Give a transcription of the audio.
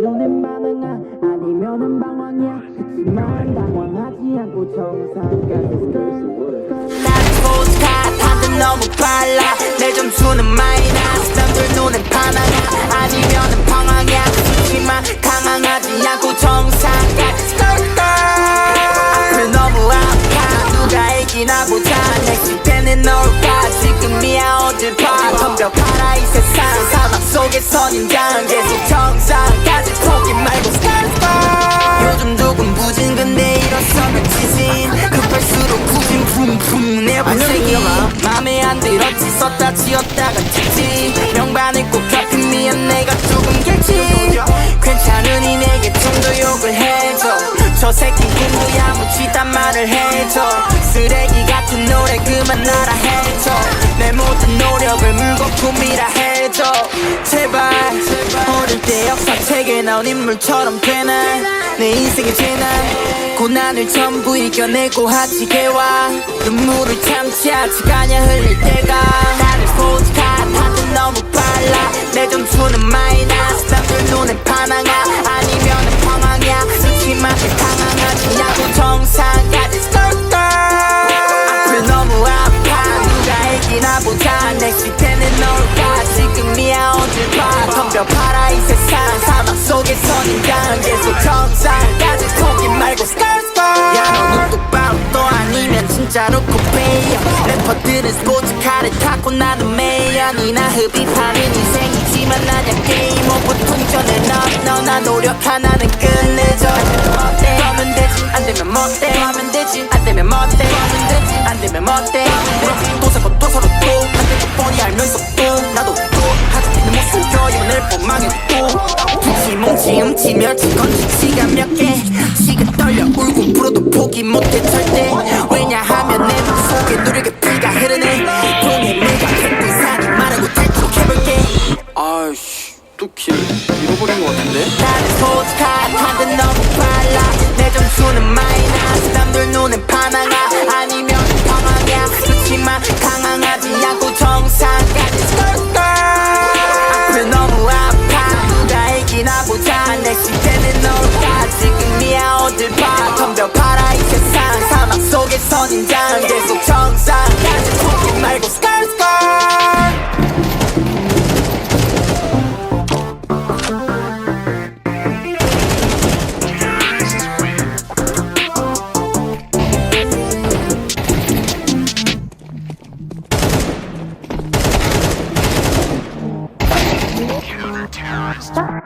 눈엔 반응아 아니면은 방황이야. 그치만 당황하지 않고 정상까지 스컬 난 스포츠카 탄듯 너무 빨라. 내 점수는 마이너스. 남들 눈엔 반항아 아니면은 방황이야. 그렇지만 강황하지 않고 정상까지 앞을 너무 아파. 누가 이기나 보자. 내 시대는 너울까 지 금이야 어딜 봐 덤벼 봐라 이 세상 사막 속에서 인장 계속 정상까지 포기 말고 스컬스컬 요즘 조금 부진 근데 일어서면 지진. 급할수록 부진 쿵쿵 내 발색이. 맘에 안 들었지 썼다 지었다가 찍지. 명반을 꼭 갚은 미안 내가 조금 길지. 괜찮으니 내게 좀 더 욕을 해줘. 저 새끼 공부야 묻지단 말을 해 물거품이라 해줘 제발 어릴 때 역사책에 나온 인물처럼 되나 내 인생의 재난 고난을 전부 이겨내고 하지게 와. 눈물을 참지 아직 아냐 흘릴 때가. 나는 스포츠카 탄듯 너무 빨라. 내 점수는 마이너스. 남들 눈에 반 진짜로 코페이야 래퍼들은 스포츠카를 타고 나는 니나 흡입하는 인생이지만 나냐 게임 오버 통전에 너 너나 노력 하 나는 끝내줘 하면 되지 안 되면 뭐대 하면 되지 안 되면 뭐대 하면 되지 안 되면 사고 또 사고 또안 되고 뻔히 알면서 또 나도 또 하찮기는 못 숨겨 이번을 뻔망해 또. 뭉치 뭉치 음치 멸치 건치 시간 몇개. 시간 떨려 울고 불어도 포기 못해 절대 hasta